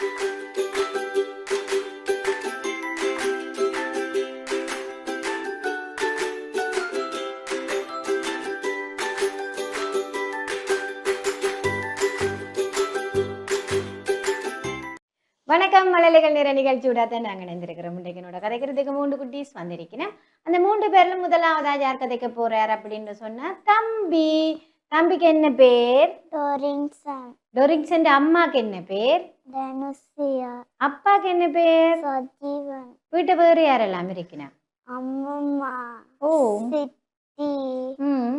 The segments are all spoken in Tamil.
வணக்கம் மழலைகள் நிற நிகழ்ச்சியோட தான் நாங்கள் இணைந்திருக்கிறோம். இன்றைக்கு என்னோட கதைக்கிறதுக்கு மூன்று குட்டீஸ் வந்திருக்கிறேன் அந்த மூன்று பேர்ல முதலாவதா யார் கதைக்க போறார் அப்படின்னு சொன்னா தம்பி. தம்பிக்கு என்ன பேர்? டோரின்சன். டொரிக்சன் அம்மாக்கு என்ன பேர்? தனுசியா. அப்பாக்கு என்ன பேர்? சஜீவன். வீட்டை வேறு யாரெல்லாம் இருக்கிறேன் அம்மம்மா. ஓ. சித்தி. ம்.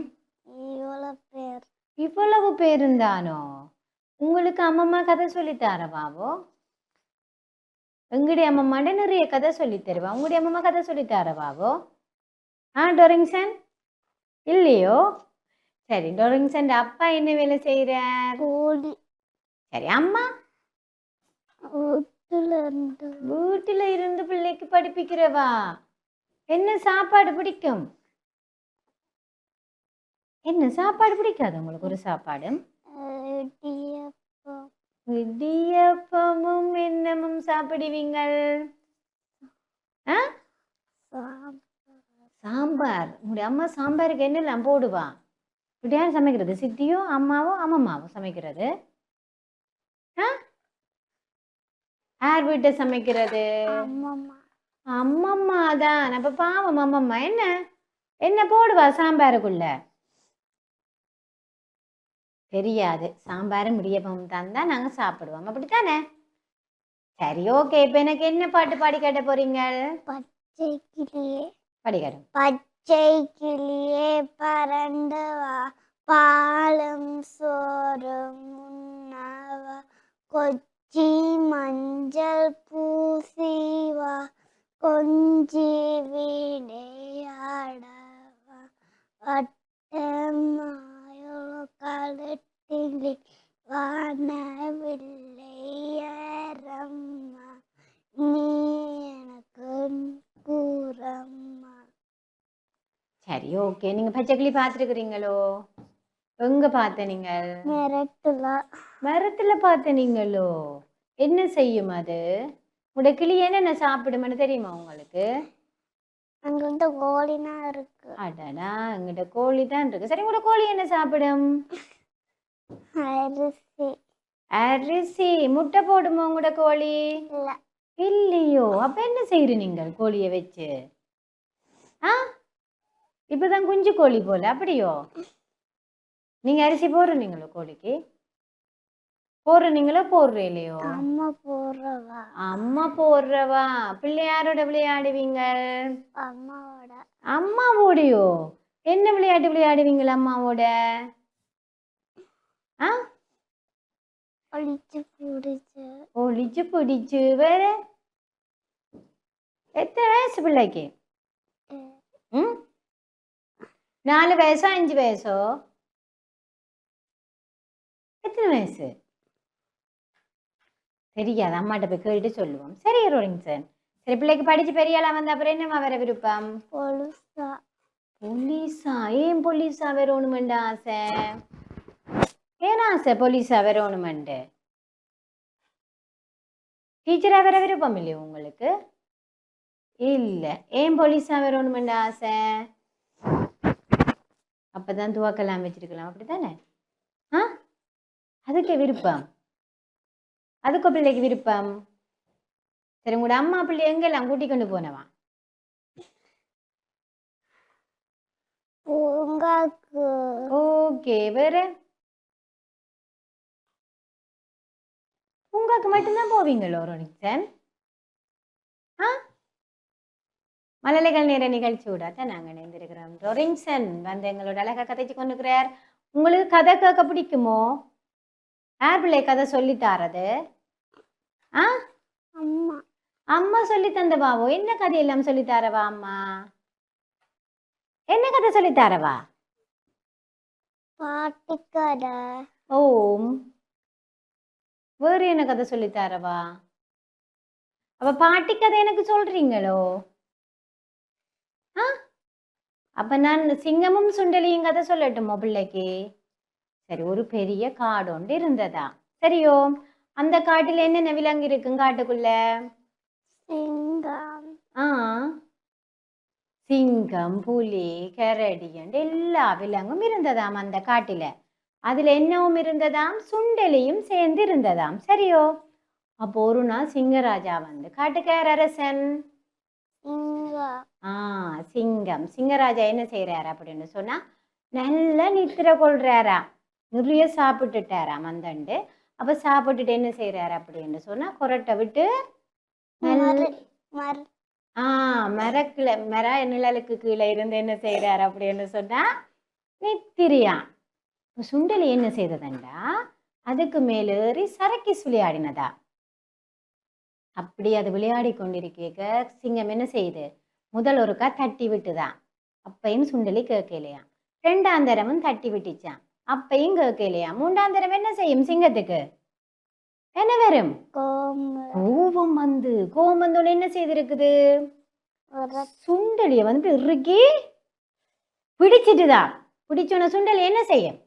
இவ்வளோ பேர். இவ்வளவு பேருந்தானோ? உங்களுக்கு அம்மம்மா கதை சொல்லி தரவாவோ எங்களுடைய அம்மம்மாண்ட நிறைய கதை சொல்லி தருவா உங்களுடைய அம்மம்மா கதை சொல்லி தரவாவோ ஆ டொரிங்சன் இல்லையோ? சரி டொரிங்சன் அப்பா என்ன வேலை செய்கிறார் கூலி. சரி அம்மா? வீட்டுல இருந்து. வீட்டில் இருந்து பிள்ளைக்கு படிப்பிக்கிறவா? என்ன சாப்பாடு பிடிக்கும்? என்ன சாப்பாடு பிடிக்காது உங்களுக்கு ஒரு சாப்பாடு? இடியப்பம். இடியப்பமும் என்னமும் சாப்பிடுவீங்கள்? சாம்பார். உங்களுடைய அம்மா சாம்பாருக்கு என்னெல்லாம் போடுவா? இப்படி யார் சமைக்கிறது சித்தியோ அம்மாவோ அம்மம்மாவோ சமைக்கிறது. யார் வீட்டை சமைக்கிறது? அம்மம்மா. தான். அப்ப பாவம் அம்மம்மா. என்ன? என்ன போடுவா சாம்பாருக்குள்ள? தெரியாது. சாம்பாரும் இடியப்பமும் தான் தான் நாங்க சாப்பிடுவோம். அப்படித்தானே? சரி ஓகே. இப்ப எனக்கு என்ன பாட்டு பாடி கேட்ட போறீங்க? பச்சை கிளியே பச்சை கிளியே பறந்து வா பாலும் சோறும் உண்ணவா? கொச்சி மஞ்சள் பூசிவா? கொஞ்சி விடையாடவா வட்டமாயோ கழுத்திலே வானவில்லை ஏறம்மா? நீ எனக்கு கூறம்மா சரி ஓகே நீங்க பச்சை கிளி பார்த்துருக்குறீங்களோ எங்க பார்த்த நீங்கள்? மிரட்டுல. மரத்துல பார்த்த நீங்களோ? என்ன செய்யும் அது? உங்களோட கிளி என்னென்ன சாப்பிடுமென்னு தெரியுமா உங்களுக்கு? அங்க வந்து கோழினா இருக்கு. அடடா எங்கிட்ட கோழி தான் இருக்கு. சரி உங்களோட கோழி என்ன சாப்பிடும்? அரிசி. அரிசி. முட்டை போடுமா உங்களோட கோழி? இல்ல. இல்லையோ. அப்ப என்ன செய்யுற நீங்கள் கோழியை வச்சு? ஆ? இப்பதான் குஞ்சு கோழி போல அப்படியோ? நீங்க அரிசி போடுறீங்களோ கோழிக்கு? போடுறீங்களோ போடுற இல்லையோ அம்மா போடுறவா. அம்மா போடுறவா? பிள்ளையாரோட விளையாடுவீங்க? அம்மாவோட. அம்மாவோடையோ? என்ன விளையாட்டு விளையாடுவீங்களா அம்மாவோட? ஆ? ஒளிச்சு பிடிச்சு. ஒளிச்சு பிடிச்சு வேற? எத்தனை வயசு பிள்ளைக்கு? ம்? நாலு வயசோ அஞ்சு வயசோ எத்தனை வயசு தெரியாது அம்மாட்ட போய் கேட்டு சொல்லுவோம் சரி ரோலிங்சன் சரி பிள்ளைக்கு படிச்சு பெரிய ஆளா வந்த அப்புறம் என்னம்மா வேற விருப்பம் பொழுசா போலீஸா ஏன் போலீஸா வரணுமெண்டு ஆசை ஏன் ஆசை போலீஸா வரணுமெண்டு டீச்சரா வர விருப்பம் இல்லையா உங்களுக்கு இல்ல ஏன் போலீஸா வரணுமெண்டு ஆசை அப்பதான் துவக்கலாம் வச்சிருக்கலாம். அப்படித்தானே? ஆ? அதுக்கு விருப்பம். அதுக்கு பிள்ளைக்கு விருப்பம். சரி உங்களோட அம்மா பிள்ளை எங்கெல்லாம்? கூட்டி கொண்டு போனவா? பூங்காக்கு. ஓகே வேற? பூங்காக்கு மட்டும்தான் போவீங்களோ ரோனிக்சன் ஆ மழலைகள் நேர நிகழ்ச்சியோட தான் நாங்கள் இணைந்திருக்கிறோம். ரொரிங்சன் வந்து எங்களோட அழகா கதைச்சு கொண்டுக்கிறார். உங்களுக்கு கதை கேட்க பிடிக்குமோ? யார் பிள்ளை கதை சொல்லி தாரது. ஆ? அம்மா. அம்மா சொல்லி தந்தவாவோ? என்ன கதையெல்லாம் சொல்லி தாரவா அம்மா? என்ன கதை சொல்லி தாரவா? பாட்டிக்கடை. ஓம் வேறு என்ன கதை சொல்லி தரவா? அப்ப பாட்டி கதை எனக்கு சொல்றீங்களோ? அப்ப நான் சிங்கமும் சுண்டலியும் கதை சொல்லட்டுமா பிள்ளைக்கு சரி ஒரு பெரிய காடு ஒன்று இருந்ததா? சரியோ அந்த காட்டுல என்னென்ன விலங்கு இருக்கும் காட்டுக்குள்ள? சிங்கம். ஆ. சிங்கம் புலி கரடி என்று எல்லா விலங்கும் இருந்ததாம் அந்த காட்டில. அதுல என்னவும் இருந்ததாம்? சுண்டலியும் சேர்ந்து இருந்ததாம். சரியோ அப்போ ஒரு நாள் சிங்கராஜா வந்து காட்டுக்கார அரசன். ஆ சிங்கம். சிங்கராஜா என்ன செய்யறாரு அப்படின்னு சொன்னா நல்லா நித்திரை கொள்றாரா நிறைய சாப்பிட்டுட்டாராம் அந்தண்டு அப்ப சாப்பிட்டுட்டு என்ன செய்யறாரு அப்படின்னு சொன்னா கொரட்டை விட்டு ஆ மரக்கிள மர நிழலுக்கு கீழே இருந்து என்ன செய்யறாரு அப்படின்னு சொன்னா நித்திரியா இப்ப சுண்டலி என்ன செய்ததண்டா அதுக்கு மேலேறி சரக்கிஸ் விளையாடினதா அப்படி அது விளையாடி கொண்டிருக்க சிங்கம் என்ன செய்யுது முதல் ஒருக்கா தட்டி விட்டுதான். அப்பையும் சுண்டலி கேட்கலையாம். ரெண்டாம் தரமும் தட்டி விட்டுச்சான் அப்பையும் கேட்கலையா மூன்றாம் தரம் என்ன செய்யும் சிங்கத்துக்கு? என்ன வரும்? கோபம் வந்து கோபம் வந்தோடனே என்ன செய்திருக்குது? சுண்டலியை வந்து இறுக்கி பிடிச்சிட்டுதான். பிடிச்சோன சுண்டலி என்ன செய்யும்?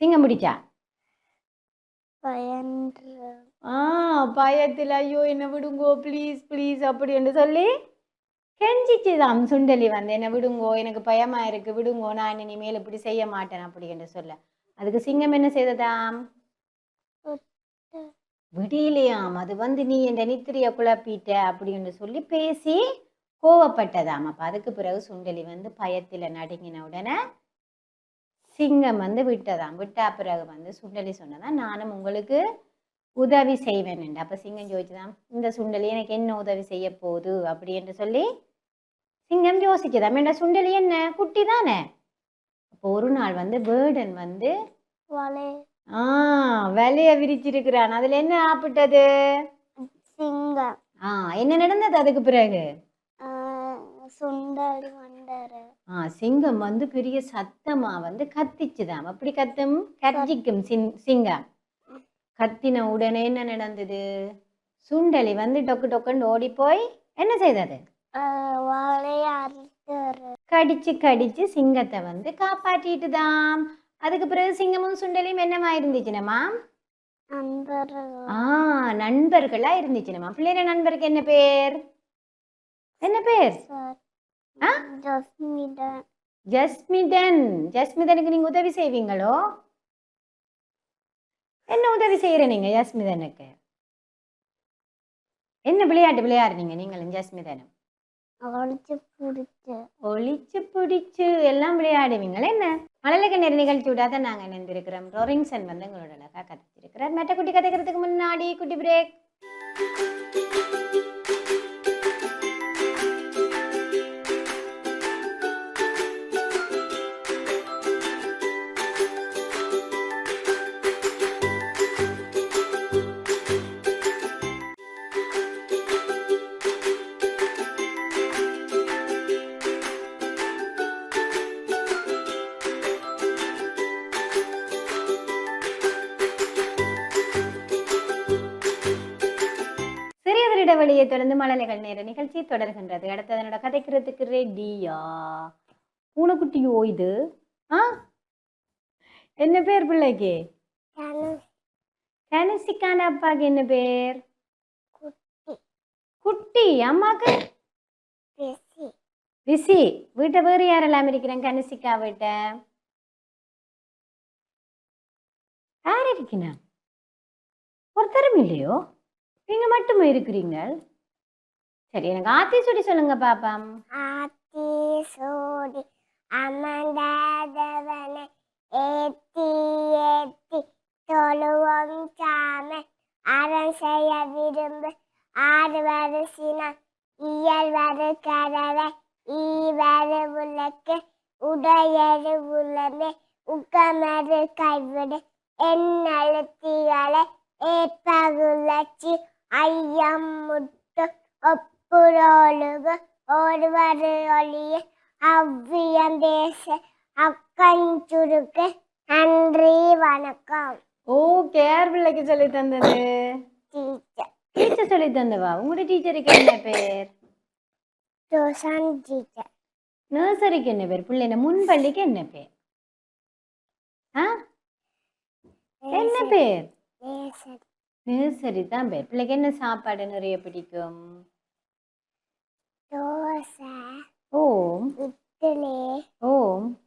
சிங்கம் பிடிச்சா? ஆ பயத்தில் ஐயோ என்ன விடுங்கோ ப்ளீஸ் ப்ளீஸ் அப்படி என்று சொல்லி கெஞ்சிச்சுதாம் சுண்டலி வந்து என்னை விடுங்கோ எனக்கு பயமா இருக்கு விடுங்கோ நான் இனிமேல் இப்படி செய்ய மாட்டேன் அப்படி என்று சொல்ல. அதுக்கு சிங்கம் என்ன செய்ததாம்? விடியலையாம் அது வந்து நீ என் நித்திரிய குழப்பிட்ட அப்படின்னு சொல்லி பேசி கோவப்பட்டதாம். அப்ப அதுக்கு பிறகு சுண்டலி வந்து பயத்தில் நடுங்கின உடனே சிங்கம் வந்து விட்டதாம். விட்டா பிறகு வந்து சுண்டலி சொன்னதான் நானும் உங்களுக்கு உதவி செய்வேன் அப்ப சிங்கம் ஜோதிதான் இந்த சுண்டலி எனக்கு என்ன உதவி செய்ய போகுது? அப்படி என்று சொல்லி சிங்கம் யோசிச்சுதாம் என்ன சுண்டலி என்ன? குட்டி தானே? அப்போ ஒரு நாள் வந்து வேர்டன் வந்து ஆ வலைய விரிச்சிருக்கிறான். அதுல என்ன ஆப்பிட்டது? சிங்கம். ஆ என்ன நடந்தது அதுக்கு பிறகு? சுண்டல் ஆ சிங்கம் வந்து பெரிய சத்தமா வந்து கத்திச்சுதாம். அப்படி கத்தும்? கர்ஜிக்கும் சிங் சிங்கம். கத்தின உடனே என்ன நடந்தது? சுண்டலி வந்து டொக்கு டொக்குன்னு ஓடி போய் என்ன செய்தது? கடிச்சு கடிச்சு சிங்கத்தை வந்து காப்பாற்றிட்டுதாம் அதுக்கு பிறகு சிங்கமும் சுண்டலியும் என்னமா இருந்துச்சுனமா ஆ நண்பர்களா இருந்துச்சுனமா பிள்ளைங்க நண்பருக்கு என்ன பேர்? என்ன பேர்? ஜஸ்மிதன் ஜஸ்மிதனுக்கு நீங்க உதவி செய்வீங்களோ? என்ன உதவி செய்யற நீங்க ஜஸ்மிதனுக்கு? என்ன விளையாட்டு விளையாடுறீங்க நீங்களும் ஜஸ்மிதனும்? ஒளிச்சு பிடிச்சு. எல்லாம் விளையாடுவீங்களா என்ன? மழலைக்கு நேர நிகழ்ச்சி விடாத நாங்கள் இணைந்திருக்கிறோம். ரோரிங்சன் வந்து எங்களோட அழகா கதைச்சிருக்கிறார் மெட்ட குட்டி கதைக்கிறதுக்கு முன்னாடி குட்டி பிரேக் நிகழ்ச்சி தொடர்கின்றது. அடுத்ததனோட கதைக்கிறதுக்கு ரெடியா பூனைக்குட்டியோ இது? ஆ? என்ன பேர் பிள்ளைக்கு? கனிசிக்கான அப்பாக்கு என்ன பேர்? குட்டி. அம்மாக்கு? ரிஷி. வீட்டை வேறு யாரெல்லாம் இருக்கிறேன் கனிசிக்கா வீட்டை? யார் இருக்கீங்க ஒருத்தரும் இல்லையோ? நீங்க மட்டுமே இருக்கிறீங்க சரி எனக்கு ஆத்தி சுடி சொல்லுங்க பாப்பாம். ஆத்தி சோடி அமர்ந்தாதவனை ஏத்தி ஏத்தி தொழுவோம் சாம. அறம் செய்ய விரும்பு ஆறு வரு சினம் இயல் வரு கரவை ஈவரு உலக்கு உடையரு உலமே உக்கமரு கைவிடு. எண்ணழுத்திகளை ஏற்பகுலச்சி ஐயம் முட்டு ஒப்பு ஒப்புரோழுகு ஒருவரு ஒளிய அவ்வியம் பேச அக்கஞ்சுருக்கு நன்றி வணக்கம். ஓ கேர் பிள்ளைக்கு சொல்லி தந்தது. டீச்சர். டீச்சர் சொல்லி தந்தவா? உங்களோட டீச்சருக்கு என்ன பேர்? Tuition teacher. நர்சரிக்கு என்ன பேர்? பிள்ளைன முன்பள்ளிக்கு என்ன பேர்? ஆ? என்ன பேர்? நர்சரி தான் பேர். பிள்ளைக்கு என்ன சாப்பாடு நிறைய பிடிக்கும்? ஓம். இட்லி. ஓம்.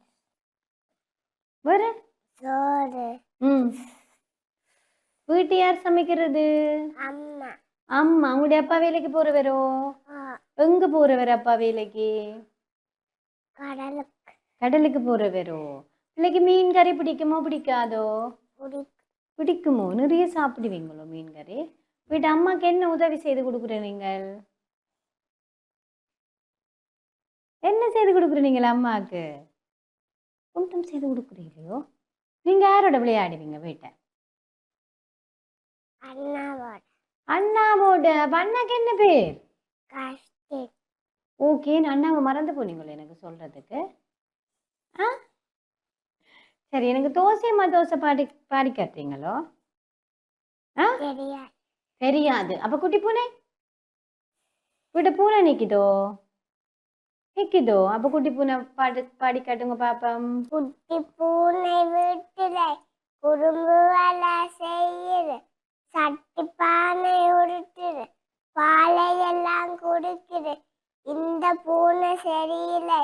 வேற சோறு. ம். வீட்டு யார் சமைக்கிறது? அம்மா. அம்மா. உங்களுடைய அப்பா வேலைக்கு போறவரோ? எங்க போறவர் அப்பா வேலைக்கு? கடலுக்கு. கடலுக்கு போறவரோ? பிள்ளைக்கு மீன் கறி பிடிக்குமோ பிடிக்காதோ? பிடிக்கும். பிடிக்குமோ? நிறைய சாப்பிடுவீங்களோ மீன் கறி? வீட்டு அம்மாக்கு என்ன உதவி செய்து கொடுக்குற நீங்கள்? என்ன செய்து கொடுக்குற நீங்கள் அம்மாவுக்கு ஒன்றும் செய்து கொடுக்குறீங்களோ நீங்க யாரோட விளையாடுவீங்க வீட்டை? அண்ணாவோட. அப்ப அண்ணாக்கு என்ன பேர்? ஓகே அண்ணாவை மறந்து போனீங்களோ எனக்கு சொல்றதுக்கு. ஆ? சரி எனக்கு தோசையம்மா தோசை பாடி பாடி காட்டுறீங்களோ? ஆ? தெரியாது. அப்ப குட்டி பூனை? வீட்டு பூனை நிக்குதோ? நிக்குதோ அப்ப குட்டி பூனை பாடு பாடி காட்டுங்க பாப்பம் குட்டி பூனை வீட்டுல குறும்பு வேலை செய்யுது சட்டி பானை உருட்டுது பாலையெல்லாம் குடிக்குது இந்த பூனை சரியில்லை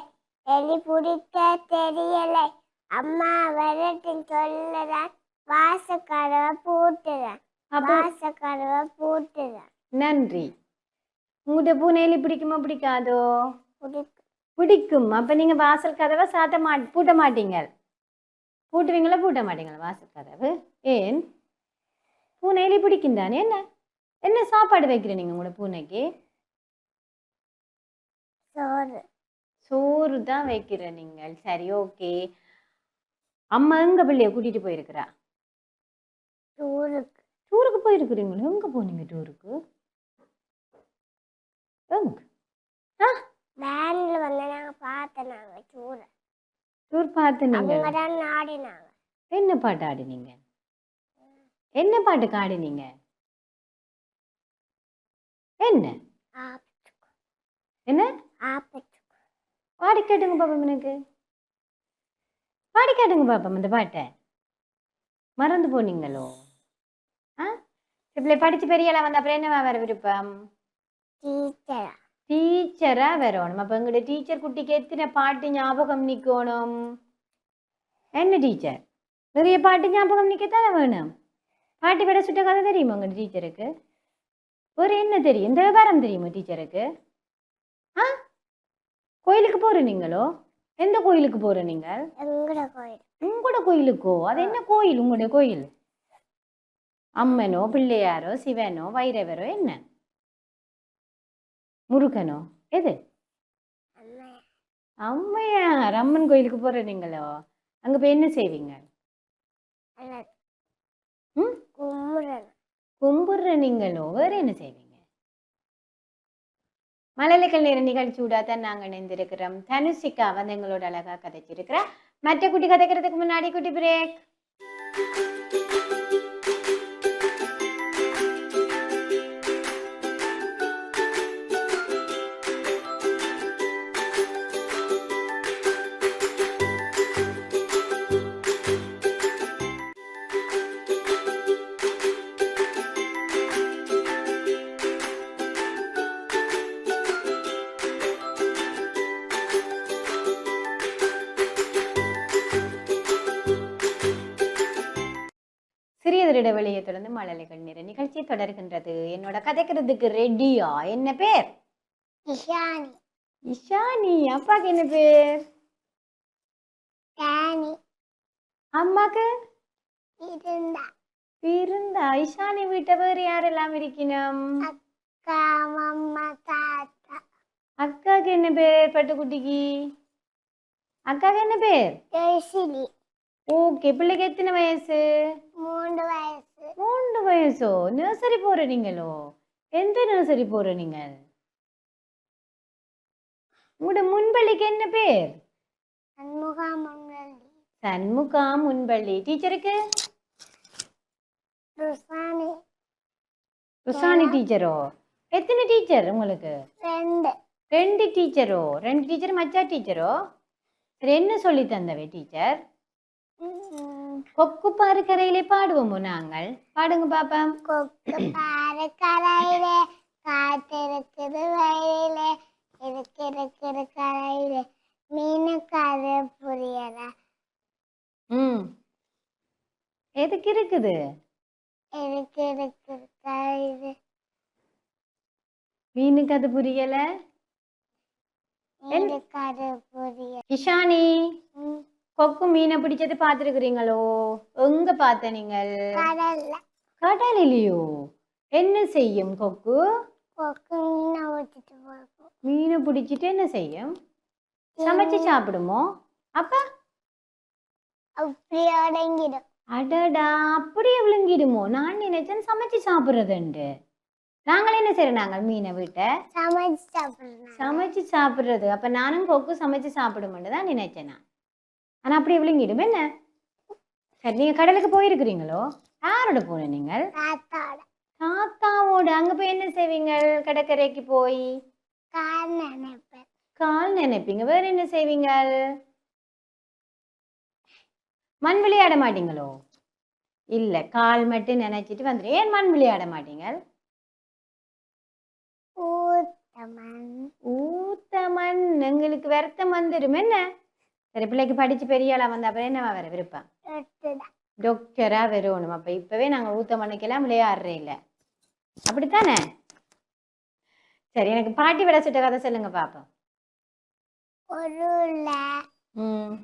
எலி பிடிக்க தெரியலை அம்மா விரட்டும் சொல்லுறேன் வாசக்கதவை பூட்டுறேன் வாசக்கதவை பூட்டுறேன் நன்றி உங்கள்கிட்ட பூனை எலி பிடிக்குமா பிடிக்காதோ பிடிக்கும் பிடிக்கும். அப்ப நீங்க வாசல் கதவை சாத்த மா பூட்ட மாட்டீங்க. பூட்டுவீங்களா? பூட்ட மாட்டீங்களா? வாசல் கதவு? ஏன்? பூனை எலி பிடிக்கும் தானே என்ன? என்ன சாப்பாடு வைக்கிற நீங்க உங்களோட பூனைக்கு? சோறு. சோறு தான் வைக்கிற நீங்கள். சரி ஓகே. அம்மா எங்க பிள்ளைய கூட்டிட்டு போயிருக்கிறா? டூருக்கு. டூருக்கு போயிருக்கிறீங்களா? எங்க போனீங்க டூருக்கு? எங்க? வேன்ல வந்து நாங்க பார்த்தோம் நாங்க டூர் பார்த்து நீங்க அங்கதான் நாடினாங்க. என்ன பாட்டு ஆடினீங்க? என்ன பாட்டுக்கு ஆடினீங்க? என்ன? என்ன? பாடி கேட்டுங்க பாப்பம் எனக்கு. பாடி கேட்டுங்க பாப்பம் இந்த பாட்டை. மறந்து போனீங்களோ? ஆ? இப்படி படிச்சு பெரிய ஆளா வந்த அப்புறம் என்னவா வர விருப்பம்? டீச்சரா? டீச்சரா வரணும் அப்ப எங்களுடைய டீச்சர் குட்டிக்கு எத்தனை பாட்டு ஞாபகம் நிக்கணும் என்ன டீச்சர் நிறைய பாட்டு ஞாபகம் நிக்கத்தானே வேணும் பாட்டு விட சுட்ட கதை தெரியுமா உங்க டீச்சருக்கு ஒரு என்ன தெரியும் இந்த விவரம் தெரியுமா டீச்சருக்கு ஆ கோயிலுக்கு போற நீங்களோ எந்த கோயிலுக்கு போற நீங்கள் கோயில் உங்களோட கோயிலுக்கோ அது என்ன கோயில் உங்களுடைய கோயில் அம்மனோ பிள்ளையாரோ சிவனோ வைரவரோ என்ன முருகனோ? எது? அம்மா அம்மையார். அம்மன் கோயிலுக்கு போற நீங்களோ? அங்க போய் என்ன செய்வீங்க? கும்பிடுற நீங்களோ? வேற என்ன செய்வீங்க? மழலைகள் நேர நிகழ்ச்சி தான் நாங்க இணைந்திருக்கிறோம். தனுஷிகா வந்து எங்களோட அழகா கதைச்சிருக்கிறா. மற்ற குட்டி கதைக்கிறதுக்கு முன்னாடி குட்டி பிரேக். சிறியதொரு இடைவெளியை தொடர்ந்து மழலைகள் நேர நிகழ்ச்சி தொடர்கின்றது. என்னோட கதைக்கிறதுக்கு ரெடியா என்ன பேர்? இஷானி. இஷானி அப்பாக்கு என்ன பேர்? டேனி அம்மாக்கு? இருந்தா இருந்தா இஷானி வீட்டை வேறு யாரெல்லாம் இருக்கணும் அக்கா அம்மா தாத்தா. அக்காக்கு என்ன பேர் பட்டுக்குட்டிக்கு? அக்காக்கு என்ன பேர்? ஜெய்சிலி. ஓகே பிள்ளைக்கு எத்தனை வயசு? மூன்று வயசு. மூன்று வயசோ? நர்சரி போற நீங்களோ? எந்த நர்சரி போற நீங்கள்? உங்களோட முன்பள்ளிக்கு என்ன பேர்? சண்முகம் முன்னல்லி சண்முகா முன்பள்ளி டீச்சருக்கு ருசானி ருசானி டீச்சரோ எத்தனை டீச்சர் உங்களுக்கு? ரெண்டு. ரெண்டு டீச்சரோ ரெண்டு டீச்சர் மச்சா டீச்சரோ சரி என்ன சொல்லி தந்தவை டீச்சர் கொக்கு பாரு கரையிலே பாடுவோமோ நாங்கள் பாடுங்க பாப்பா கொக்கு பாரு கரையிலே காத்திருக்குது வயலிலே இருக்கு இருக்குது கரையிலே மீனுக்கு அது புரியல ம் எதுக்கு இருக்குது இருக்கு இருக்குது கரையிலே மீனுக்கு அது புரியல மீனுக்கு அது புரியல இஷானி ம், கொக்கு மீனை பிடிச்சது பார்த்துருக்குறீங்களோ? எங்க பார்த்த நீங்கள்? கடல்ல. கடலிலையோ? என்ன செய்யும் கொக்கு? மீனை பிடிச்சிட்டு என்ன செய்யும்? சமைச்சு சாப்பிடுமோ? அப்ப? அடடா அப்படியே விழுங்கிடுமோ? நான் நினைச்சேன் சமைச்சு சாப்பிடுறதுண்டு நாங்கள் என்ன செய்யறோம் நாங்கள் மீனை வீட்டை? சமைச்சு சாப்பிடுறாங்க சமைச்சு சாப்பிடுறது. அப்ப நானும் கொக்கு சமைச்சு சாப்பிடுமென்று தான் நினைச்சேன் நான். ஆனா அப்படியே விழுங்கிடும். என்ன? சரி நீங்க கடலுக்கு போயிருக்கிறீங்களோ? யாரோட போன நீங்கள்? தாத்தாவோட. அங்க போய் என்ன செய்வீங்க கடற்கரைக்கு போய்? கால் நினைப்பேன். கால் நினைப்பீங்க. வேற என்ன செய்வீங்க மண் விளையாட மாட்டீங்களோ? இல்ல கால் மட்டும் நினைச்சிட்டு வந்துடும் ஏன் மண் விளையாட மாட்டீங்க ஊத்தமன் ஊத்த மண். எங்களுக்கு வருத்தம் வந்துடும் என்ன? சரி பிள்ளைக்கு படிச்சு பெரிய ஆளா வந்த அப்புறம் என்னவா வர விருப்பம்? டாக்டரா வரணும் அப்ப இப்பவே நாங்க ஊத்த மண்ணுக்கெல்லாம் விளையாடுறே இல்ல. அப்படித்தானே? சரி எனக்கு பாட்டி விட சுட்ட கதை சொல்லுங்க பாப்போம்.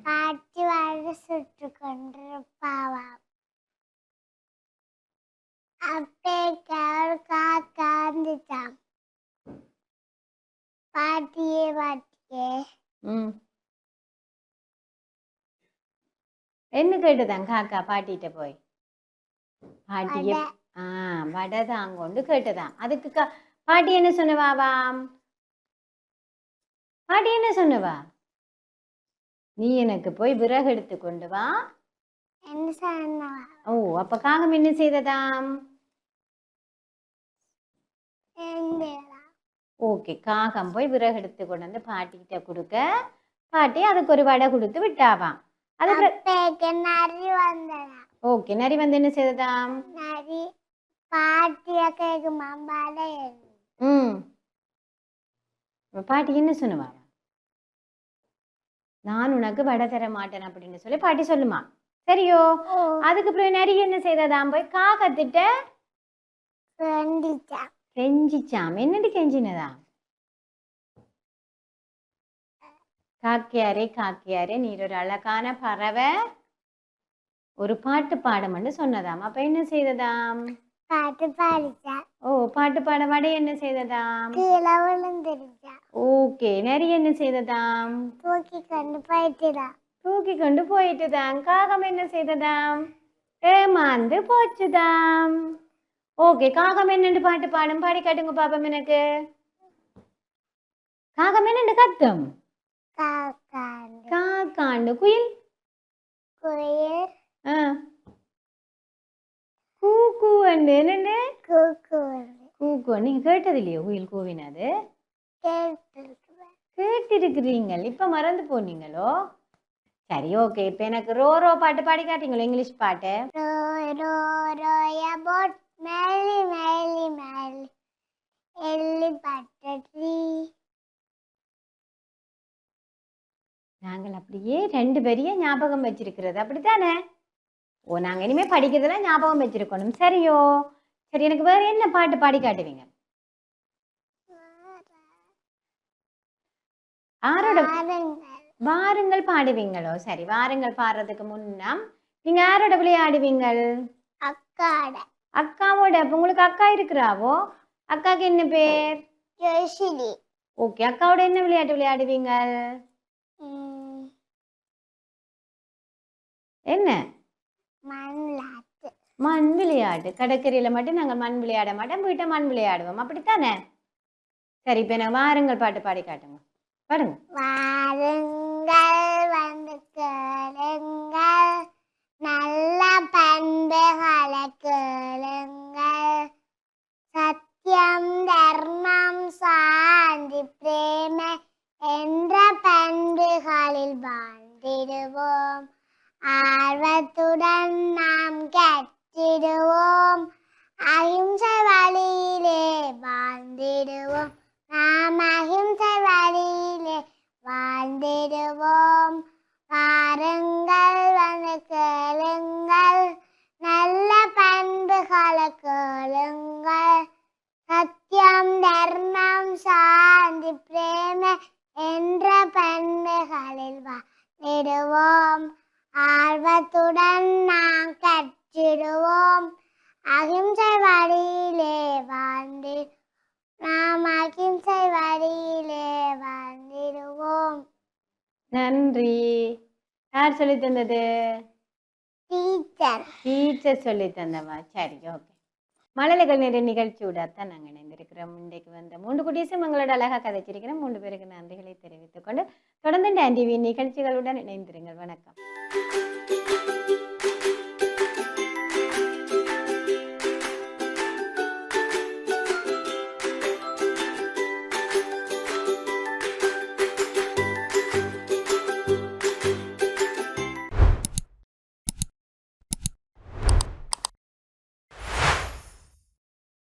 பாட்டி வர சுட்டு கொண்டிருப்பாவாம் அப்பேக்க ஒரு காக்கா வந்துச்சாம் பாட்டியே பாட்டியே ம் என்ன கேட்டுதான் காக்கா? பாட்டிகிட்ட போய். பாட்டிய. ஆ வடை தான் கொண்டு கேட்டுதான் அதுக்கு கா பாட்டி என்ன சொன்னவாவாம்? பாட்டி என்ன சொன்னவா? நீ எனக்கு போய் விறகு எடுத்து கொண்டு வா. ஓ அப்ப காகம் என்ன செய்ததாம்? ஓகே காகம் போய் விறகு எடுத்து கொண்டு வந்து பாட்டிக்கிட்ட கொடுக்க. பாட்டி அதுக்கு ஒரு வடை கொடுத்து விட்டாவாம். ஓகே நரி வந்து என்ன செய்ததாம்? நரி பாட்டிய கேக்குமா வடை ம். பாட்டி என்ன சொன்னுவா நான் உனக்கு வடை தர மாட்டேன் அப்படின்னு சொல்லி பாட்டி சொல்லுமா? சரியோ. அதுக்கு பிறகு நரி என்ன செய்ததாம்? போய் காக்கத்திட்ட கண்டிச்சா கெஞ்சிச்சாம் என்னடி கெஞ்சினதா காக்கியாரே காக்கியாரே நீர் ஒரு அழகான பறவை. ஒரு பாட்டு பாடம்னு சொன்னதாம். அப்ப என்ன செய்ததாம்? பாட்டு பாடிச்சா. ஓ பாட்டு பாட வடை என்ன செய்ததாம்? கீழே விழுந்துருச்சா. ஓகே நரி என்ன செய்ததாம்? தூக்கி கொண்டு போயிட்டுதான் தூக்கி கொண்டு போயிட்டுதாம். காகம் என்ன செய்ததாம்? ஏமாந்து போச்சுதாம். ஓகே காகம் என்னண்டு பாட்டு பாடும்? பாடி காட்டுங்க பாப்போம் எனக்கு. காகம் என்னண்டு கத்தம் காக்காண்டு. குயில்? குயில் ஆ. கூ கூவண்டு என்னண்டு கூக்கு நீங்க கேட்டது இல்லையோ குயில் கூவினது கேட்டிருக்கிறீங்கள். இப்ப மறந்து போனீங்களோ? சரி ஓகே. இப்ப எனக்கு ரோ ரோ பாட்டு பாடி காட்டுங்களோ இங்கிலீஷ் பாட்டு. Row, row, row your boat merrily, merrily, merrily. நாங்கள் அப்படியே ரெண்டு பேரையும் ஞாபகம் வச்சிருக்கிறது. அப்படித்தானே? ஓ நாங்க இனிமே படிக்கிறதெல்லாம் ஞாபகம் வச்சிருக்கணும். சரியோ? சரி எனக்கு வேற என்ன பாட்டு பாடி காட்டுவீங்க? ஆரோட வாருங்கள் பாடுவீங்களோ? சரி வாருங்கள் பாடுறதுக்கு முன்னம் நீங்க யாரோட விளையாடுவீங்கள்? அக்காட அக்காவோட. அப்ப உங்களுக்கு அக்கா இருக்கிறாவோ? அக்காக்கு என்ன பேர்? ஓகே அக்காவோட என்ன விளையாட்டு விளையாடுவீங்க என்ன? மண் விளையாட்டு. கடற்கரையில மட்டும் நாங்கள் மண் விளையாட மாட்டோம் வீட்டை மண் விளையாடுவோம். அப்படித்தானே? சரி இப்ப எனக்கு வாருங்கள் பாட்டு பாடி காட்டுங்க. பாடுங்க வாருங்கள் வந்து கேளுங்கள். நல்ல பண்புகளை கேளுங்கள். சத்தியம் தர்மம் சாந்தி பிரேம என்ற பண்புகளில் வாழ்ந்திடுவோம். ஆர்வத்துடன் நாம் கற்றிடுவோம். அகிம்சை வழியிலே வாழ்ந்திடுவோம். நாம் அகிம்சை வழியிலே வாழ்ந்திடுவோம். பாருங்கள் வந்து கேளுங்கள். நல்ல பண்புகளை கேளுங்கள். சத்தியம் தர்மம் சாந்தி பிரேம என்ற பண்புகளில் வாழ்ந்திடுவோம். ஆர்வத்துடன் நாம் கற்றிடுவோம். அகிம்சை வழியிலே வாழ்ந்து நாம் அகிம்சை வழியிலே வாழ்ந்திடுவோம். நன்றி. யார் சொல்லி தந்தது டீச்சர் டீச்சர் சொல்லி தந்தவா சரி ஓகே மழலைகள் நிறைய நிகழ்ச்சியோட தான் நாங்கள் இணைந்திருக்கிறோம். இன்றைக்கு வந்த மூன்று குட்டீஸும் எங்களோட அழகாக கதைச்சிருக்கிறோம். மூன்று பேருக்கு நன்றிகளை தெரிவித்துக் கொண்டு தொடர்ந்து டேன் டிவி நிகழ்ச்சிகளுடன் இணைந்திருங்கள். வணக்கம்.